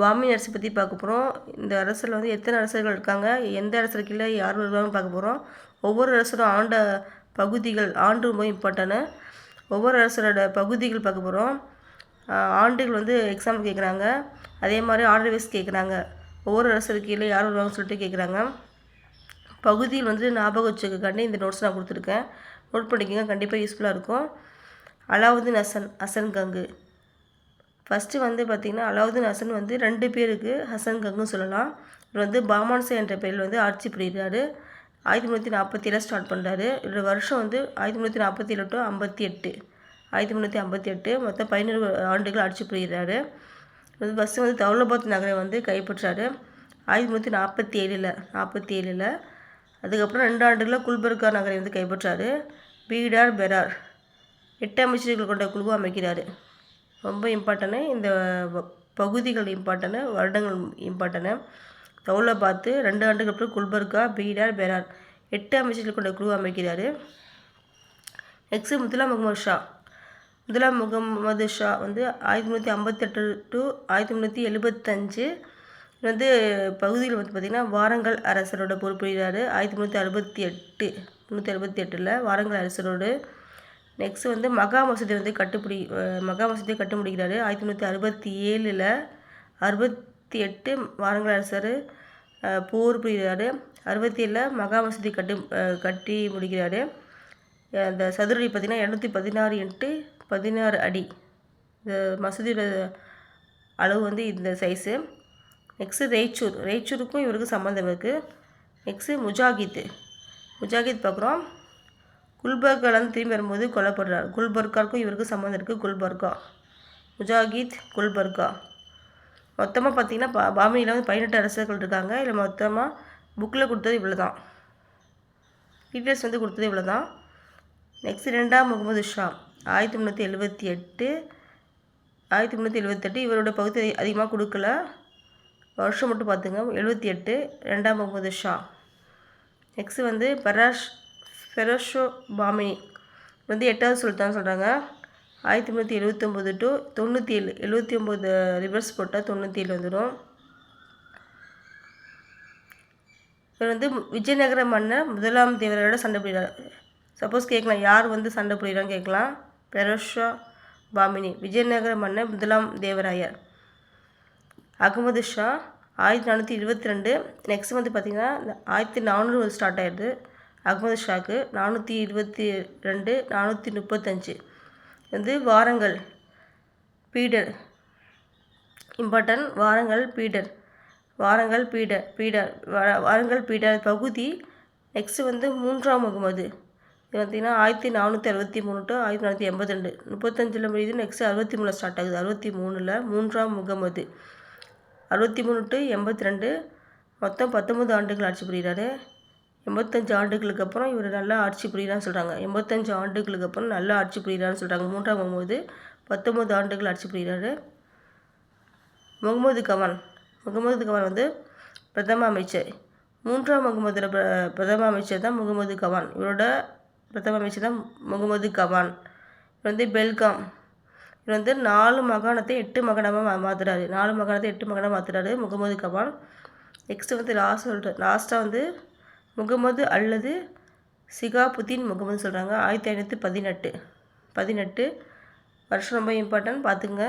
பாமி அரசை பற்றி பார்க்க போகிறோம் இந்த அரசில் வந்து எத்தனை அரசர்கள் இருக்காங்க? எந்த அரசர் கீழே யார் வருவாங்கன்னு பார்க்க போகிறோம் ஒவ்வொரு அரசரும் ஆண்ட பகுதிகள் ஆண்டு ரொம்ப இம்பார்ட்டனு ஒவ்வொரு அரசரோட பகுதிகள் பார்க்க போகிறோம் ஆண்டுகள் வந்து எக்ஸாம் கேட்குறாங்க அதே மாதிரி ஆர்டர் வைஸ் கேட்குறாங்க ஒவ்வொரு அரசருக்கு கீழே யார் வருவாங்கன்னு சொல்லிட்டு கேட்குறாங்க பகுதியில் வந்து ஞாபகம் வச்சுக்காண்டி இந்த நோட்ஸ் நான் கொடுத்துருக்கேன். நோட் பண்ணிக்கோங்க. கண்டிப்பாக யூஸ்ஃபுல்லாக இருக்கும். அலாவுதீன் ஹசன் ஹசன் கங்கு. ஃபஸ்ட்டு வந்து பார்த்திங்கன்னா அலாவுதீன் ஹசன் வந்து ரெண்டு பேருக்கு ஹசன் கங்குன்னு சொல்லலாம். இவர் வந்து பாமான்சே என்ற பெயரில் வந்து ஆட்சி புரிகிறாரு. ஆயிரத்தி முந்நூற்றி நாற்பத்தி ஏழில் ஸ்டார்ட் பண்ணுறாரு இவரோட வருஷம் வந்து ஆயிரத்தி முந்நூற்றி நாற்பத்தி ஏழு டு ஐம்பத்தி எட்டு. ஆயிரத்தி முந்நூற்றி ஐம்பத்தி எட்டு மொத்தம் பதினேழு ஆண்டுகள் ஆட்சி புரிகிறாரு. வந்து ஃபஸ்ட்டு வந்து தௌலபாத் நகரை வந்து கைப்பற்றாரு. ஆயிரத்தி முந்நூற்றி நாற்பத்தி ஏழில் நாற்பத்தி ஏழில் அதுக்கப்புறம் ரெண்டு ஆண்டுகளில் குல்பர்கா நகரை வந்து கைப்பற்றாரு. பீடார் பெரார் எட்டு அமைச்சர்கள் கொண்ட குழுவும் அமைக்கிறார். ரொம்ப இம்பார்ட்டனு இந்த பகுதிகள் இம்பார்ட்டனு வருடங்கள் இம்பார்ட்டனு தௌலபாத்து ரெண்டு ஆண்டுக்கு அப்புறம் குல்பர்கா பீடார் பெரார் எட்டு அமைச்சர்கள் கொண்ட குழு அமைக்கிறார். நெக்ஸ்ட் முதலாம் முகமது ஷா. முதலாம் முகமது ஷா வந்து ஆயிரத்தி முந்நூற்றி ஐம்பத்தெட்டு டு ஆயிரத்தி முந்நூற்றி எழுபத்தஞ்சு வந்து பகுதியில் வந்து பார்த்திங்கன்னா வாரங்கல் அரசரோட பொறுப்புகிறார் ஆயிரத்தி முந்நூற்றி அறுபத்தி எட்டு முந்நூற்றி அறுபத்தி எட்டில் வாரங்கல் அரசரோடு நெக்ஸ்ட் வந்து மகா மசூதி வந்து கட்டுப்பிடி மகா மசூதியை கட்டு முடிக்கிறாரு ஆயிரத்தி தொள்ளாயிரத்தி அறுபத்தி ஏழில் அறுபத்தி எட்டு வாரங்கள் அரசர் போர் புரிகிறாரு. அறுபத்தி ஏழில் மகா மசூதி கட்டு கட்டி முடிக்கிறாரு. அந்த சதுரடி பார்த்திங்கன்னா இரநூத்தி பதினாறு இன்ட்டு பதினாறு அடி. இந்த மசூதியோட அளவு வந்து இந்த சைஸு நெக்ஸ்ட்டு ரெய்ச்சூர் ரெய்ச்சூருக்கும் இவருக்கு சம்மந்தம் இருக்குது நெக்ஸ்ட்டு முஜாகித். முஜாகித் பார்க்குறோம். குல்பர்காலேருந்து திரும்பி வரும்போது கொல்லப்படுறார். குல்பர்காருக்கும் இவருக்கு சம்மந்தம் இருக்குது குல்பர்கா. முஜாகித் குல்பர்கா. மொத்தமாக பார்த்தீங்கன்னா பா பாமியில் வந்து பதினெட்டு அரசர்கள் இருக்காங்க. இல்லை மொத்தமாக புக்கில் கொடுத்தது இவ்வளோ தான் டீட்டெயில்ஸ் வந்து கொடுத்தது இவ்வளோ தான் நெக்ஸ்ட் ரெண்டாம் முகமது ஷா. ஆயிரத்தி முந்நூற்றி எழுபத்தி எட்டு ஆயிரத்தி முந்நூற்றி எழுபத்தெட்டு இவரோட பகுதி அதிகமாக கொடுக்கல. வருஷம் மட்டும் பார்த்துங்க எழுபத்தி எட்டு ரெண்டாம் முகமது ஷா. நெக்ஸ்ட்டு வந்து பராஷ் ஃபெரோஷோ பாமினி வந்து எட்டாவது சுல்தான் சொல்கிறாங்க ஆயிரத்தி முந்நூற்றி எழுபத்தொம்போது டு தொண்ணூற்றி ஏழு எழுபத்தி ஒம்பது ரிவர்ஸ் போட்டால் தொண்ணூற்றி ஏழு வந்துடும் இவர் வந்து விஜயநகர மன்னர் முதலாம் தேவரோட சண்டை போடுறார் சப்போஸ் கேட்கலாம் யார் வந்து சண்டை போடுறான்னு கேட்கலாம். பெரோஷா பாமினி விஜயநகர மன்னர் முதலாம் தேவராயர். அகமது ஷா ஆயிரத்தி நானூற்றி இருபத்தி ரெண்டு நெக்ஸ்ட் வந்து பார்த்திங்கன்னா ஆயிரத்தி நானூறு ஸ்டார்ட் ஆயிடுது. அகமது ஷாக்கு நானூற்றி இருபத்தி ரெண்டு நானூற்றி முப்பத்தஞ்சு. வந்து வாரங்கள். பீடர். இம்பார்ட்டன் வாரங்கள் பீடர். வாரங்கள் பீடர் பீடர் வாரங்கள் பீடர் பகுதி நெக்ஸ்ட்டு வந்து மூன்றாம் முகமது. இது பார்த்திங்கன்னா ஆயிரத்தி நானூற்றி அறுபத்தி மூணு டு ஆயிரத்தி நானூற்றி எண்பத்தி ரெண்டு. முப்பத்தஞ்சில் முடியுது நெக்ஸ்ட்டு அறுபத்தி மூணில் ஸ்டார்ட் ஆகுது. அறுபத்தி மூணில் மூன்றாம் முகமது. அறுபத்தி மூணு டு எண்பத்தி ரெண்டு. மொத்தம் பத்தொம்பது ஆண்டுகள் ஆட்சி புரிகிறாரு. எண்பத்தஞ்சு ஆண்டுகளுக்கு அப்புறம் இவர் நல்லா ஆட்சி புரியிறான்னு சொல்கிறாங்க எண்பத்தஞ்சு ஆண்டுகளுக்கு அப்புறம் நல்லா ஆட்சி புரியிறான்னு சொல்கிறாங்க மூன்றாம் முகமது பத்தொம்பது ஆண்டுகள் ஆட்சி புரிகிறாரு முகமது கவான் முகமது கவான் வந்து பிரதம அமைச்சர். மூன்றாம் முகமது பிரதம அமைச்சர் தான் முகமது கவான் இவரோட பிரதம அமைச்சர் தான் முகமது கவான் இவர் வந்து பெல்காம். இவர் வந்து நாலு மகாணத்தை எட்டு மகாணமாக மாற்றுறாரு நாலு மகாணத்தை எட்டு மகாணமாக மாற்றுறாரு முகமது கவான் நெக்ஸ்ட்டு வந்து லாஸ்ட் சொல்கிற லாஸ்ட்டாக வந்து முகமது அல்லது சிகாபுதீன் முகமது சொல்கிறாங்க ஆயிரத்தி ஐநூற்றி பதினெட்டு. பதினெட்டு. வருஷம் ரொம்ப இம்பார்ட்டன்ட் பார்த்துங்க